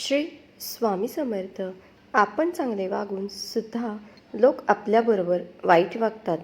श्री स्वामी समर्थ. आपण चांगले वागून सुद्धा लोक आपल्याबरोबर वाईट वागतात.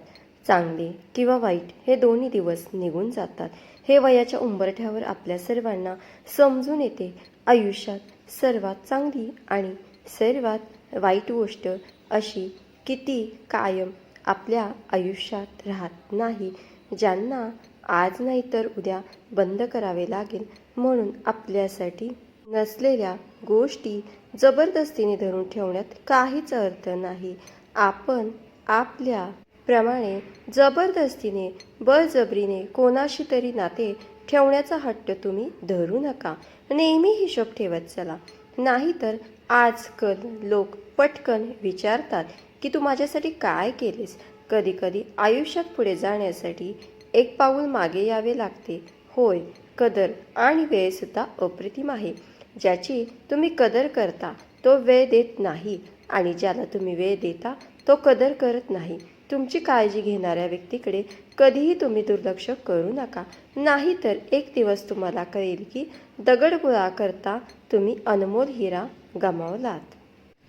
चांगले किंवा वाईट हे दोन्ही दिवस निघून जातात. हे वयाच्या उंबरठ्यावर आपल्या सर्वांना समजून येते. आयुष्यात सर्वात चांगली आणि सर्वात वाईट गोष्ट अशी किती कायम आपल्या आयुष्यात राहत नाही. ज्यांना आज नाही तर उद्या बंद करावे लागेल म्हणून आपल्यासाठी नसलेल्या गोष्टी जबरदस्तीने धरून ठेवण्यात काहीच अर्थ नाही. आपण आपल्या प्रमाणे जबरदस्तीने बळजबरीने कोणाशी तरी नाते ठेवण्याचा हट्ट तुम्ही धरू नका. नेहमी हिशोब ठेवत चला. नाहीतर आजकाल लोक पटकन विचारतात की तू माझ्यासाठी काय केलेस? कधीकधी आयुष्यात पुढे जाण्यासाठी एक पाऊल मागे यावे लागते. होय कदर आणि वेळसुद्धा अप्रतिम आहे. ज्याची तुम्ही कदर करता तो वेळ देत नाही. आणि ज्याला तुम्ही वेळ देता तो कदर करत नाही. तुमची काळजी घेणाऱ्या व्यक्तीकडे कधीही तुम्ही दुर्लक्ष करू नका. नाहीतर एक दिवस तुम्हाला कळेल की दगड गोळा करता तुम्ही अनमोल हिरा गमावलात.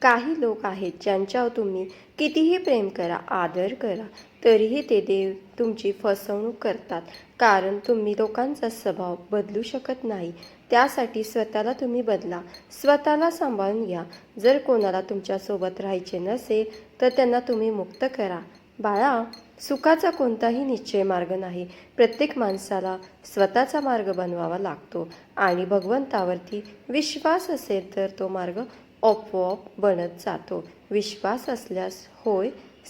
काही लोक आहेत ज्यांच्यावर तुम्ही कितीही प्रेम करा आदर करा तरीही ते देव तुमची फसवणूक करतात. कारण तुम्ही लोकांचा स्वभाव बदलू शकत नाही. त्यासाठी स्वतःला तुम्ही बदला. स्वतःला सांभाळून घ्या. जर कोणाला तुमच्यासोबत राहायचे नसेल तर त्यांना तुम्ही मुक्त करा. बाळा सुखाचा कोणताही निश्चय मार्ग नाही. प्रत्येक माणसाला स्वतःचा मार्ग बनवावा लागतो आणि भगवंतावरती विश्वास असेल तर तो मार्ग आपोआप बनत जातो. विश्वास असल्यास होय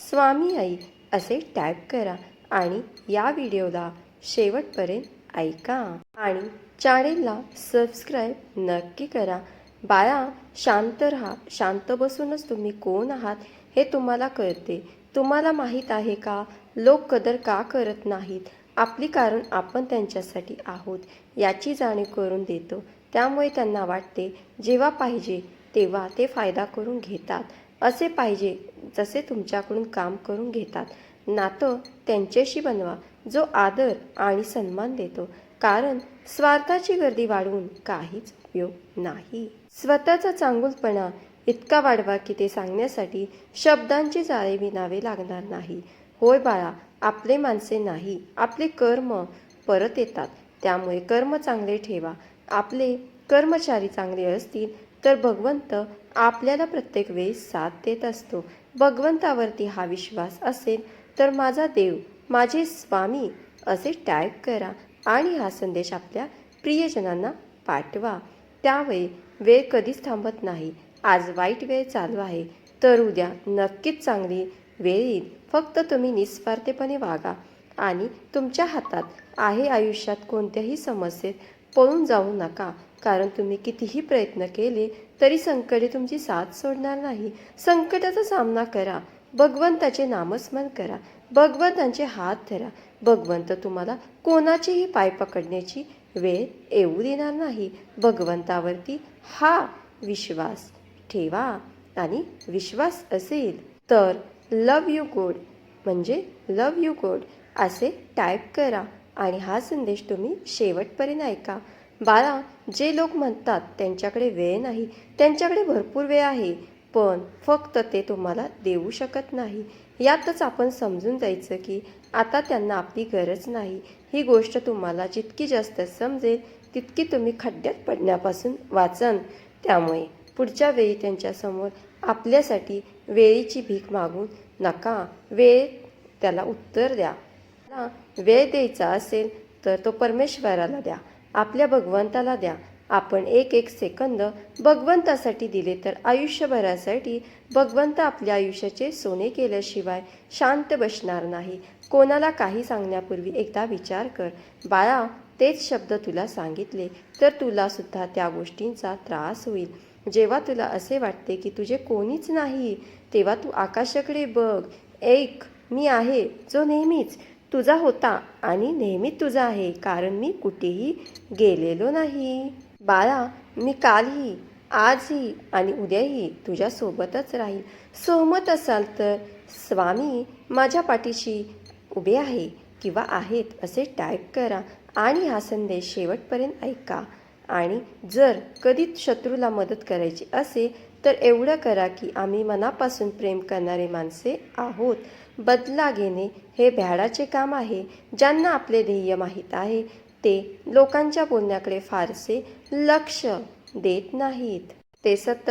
स्वामी आई असे टाईप करा आणि या व्हिडिओला शेवटपर्यंत ऐका आणि चॅनेलला सबस्क्राईब नक्की करा. बाळा शांत राहा. शांत बसूनच तुम्ही कोण आहात हे तुम्हाला कळते. तुम्हाला माहीत आहे का? लोक कदर का करत नाहीत? आपली कारण आपण त्यांच्यासाठी आहोत याची जाणीव करून देतो. त्यामुळे त्यांना वाटते जेव्हा पाहिजे तेव्हा ते फायदा करून घेतात. असे पाहिजे जसे तुमच्याकडून काम करून घेतात. नातं त्यांच्याशी बनवा. जो आदर आणि सन्मान देतो. कारण स्वार्थाची गर्दी वाढवून काहीच उपयोग नाही. स्वतःचा चांगुलपणा इतका वाढवा की ते सांगण्यासाठी शब्दांची जाळे विणावे लागणार नाही. होय बाळा आपले माणसे नाही आपले कर्म परत येतात. त्यामुळे कर्म चांगले ठेवा. आपले कर्मचारी चांगले असतील तर भगवंत आपल्याला प्रत्येक वेळी साथ देत असतो. भगवंतावरती हा विश्वास असेल तर माझा देव माझे स्वामी असे टाईप करा आणि हा संदेश आपल्या प्रियजनांना पाठवा. त्यावेळी वेळ कधीच थांबत नाही. आज वाईट वेळ चालू आहे. तर उद्या नक्कीच चांगली वेळ येईल. फक्त तुम्ही निस्वार्थीपणे वागा आणि तुमच्या हातात आहे आयुष्यात कोणत्याही समस्येत पळून जाऊ नका. कारण तुम्ही कितीही प्रयत्न केले तरी संकटे तुमची साथ सोडणार नाही. संकटाचा सामना करा. भगवंताचे नामस्मरण करा. भगवंतांचे हात धरा. भगवंत तुम्हाला कोणाचेही पाय पकडण्याची वेळ येऊ देणार नाही. भगवंतावरती हा विश्वास ठेवा आणि विश्वास असेल तर लव यू गोड म्हणजे लव यू गोड असे टाईप करा आणि हा संदेश तुम्ही शेवटपर्यंत ऐका. बाळा जे लोक म्हणतात त्यांच्याकडे वेळ नाही त्यांच्याकडे भरपूर वेळ आहे. पण फक्त ते तुम्हाला देऊ शकत नाही. यातच आपण समजून जायचं की आता त्यांना आपली गरज नाही. ही गोष्ट तुम्हाला जितकी जास्त समजेल तितकी तुम्ही खड्ड्यात पडण्यापासून वाचन. त्यामुळे पुढच्या वेळी त्यांच्यासमोर आपल्यासाठी वेळेची भीक मागून नका. वेळ त्याला उत्तर द्या. वेळ द्यायचा असेल तर तो परमेश्वराला द्या. आपल्या भगवंताला द्या. आपण एक एक सेकंद भगवंतासाठी दिले तर आयुष्यभरासाठी भगवंत आपल्या आयुष्याचे सोने केल्याशिवाय शांत बसणार नाही. कोणाला काही सांगण्यापूर्वी एकदा विचार कर. बाळा तेच शब्द तुला सांगितले तर तुला सुद्धा त्या गोष्टींचा त्रास होईल. जेव्हा तुला असे वाटते की तुझे कोणीच नाही तेव्हा तू आकाशाकडे बघ. एक मी आहे जो नेहमीच तुझा होता आणि नेहमी तुझा आहे कारण मी कुठेही गेलेलो नाही. बाळा मी कालही आजही आणि उद्याही तुझ्यासोबतच राहील सहमत असाल तर स्वामी माझ्या पाठीशी उभे आहे किंवा आहेत असे टाईप करा आणि हा संदेश शेवटपर्यंत ऐका. आणि जर कधी शत्रूला मदत करायची असेल तर एवढं करा की आम्ही मनापासून प्रेम करणारे माणसे आहोत. बदला घेणे हे भ्याडाचे काम आहे. ज्यांना आपले ध्येय माहीत आहे ते लोकांच्या बोलण्याकडे फारसे लक्ष देत नाहीत. ते सतत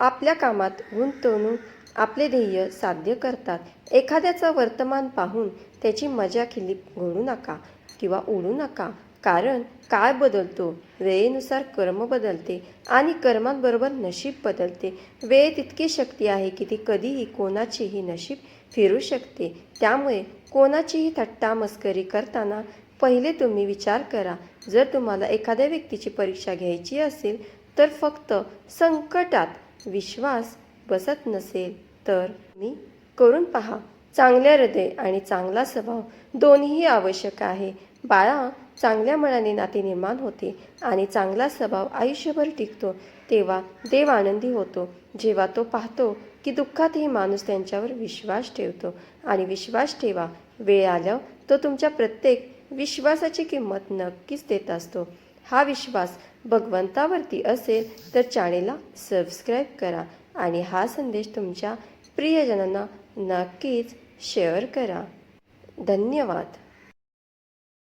आपल्या कामात गुंतवणूक आपले ध्येय साध्य करतात. एखाद्याचं वर्तमान पाहून त्याची मजा खिल्ली घोडू नका किंवा उडू नका. कारण काळ बदलतो वेळेनुसार कर्म बदलते आणि कर्मांबरोबर नशीब बदलते. वेळ तितकी शक्ती आहे की ती कधीही कोणाचीही नशीब फिरू शकते. त्यामुळे कोणाचीही थट्टा मस्करी करताना पहिले तुम्ही विचार करा. जर तुम्हाला एखाद्या व्यक्तीची परीक्षा घ्यायची असेल तर फक्त संकटात विश्वास बसत नसेल. तर मी करून पहा. चांगले हृदय आणि चांगला स्वभाव दोन्हीही आवश्यक आहे. बाळा चांगल्या मनाने नाते निर्माण होते आणि चांगला स्वभाव आयुष्यभर टिकतो. तेव्हा देव आनंदी होतो. जेव्हा तो पाहतो की दुःखातही माणूस त्यांच्यावर विश्वास ठेवतो आणि विश्वास ठेवा. वेळ आल्यावर तो तुमच्या प्रत्येक विश्वासाची किंमत नक्कीच देत असतो. हा विश्वास भगवंतावरती असेल तर चॅनेलला सबस्क्राईब करा आणि हा संदेश तुमच्या प्रियजनांना नक्कीच शेअर करा. धन्यवाद.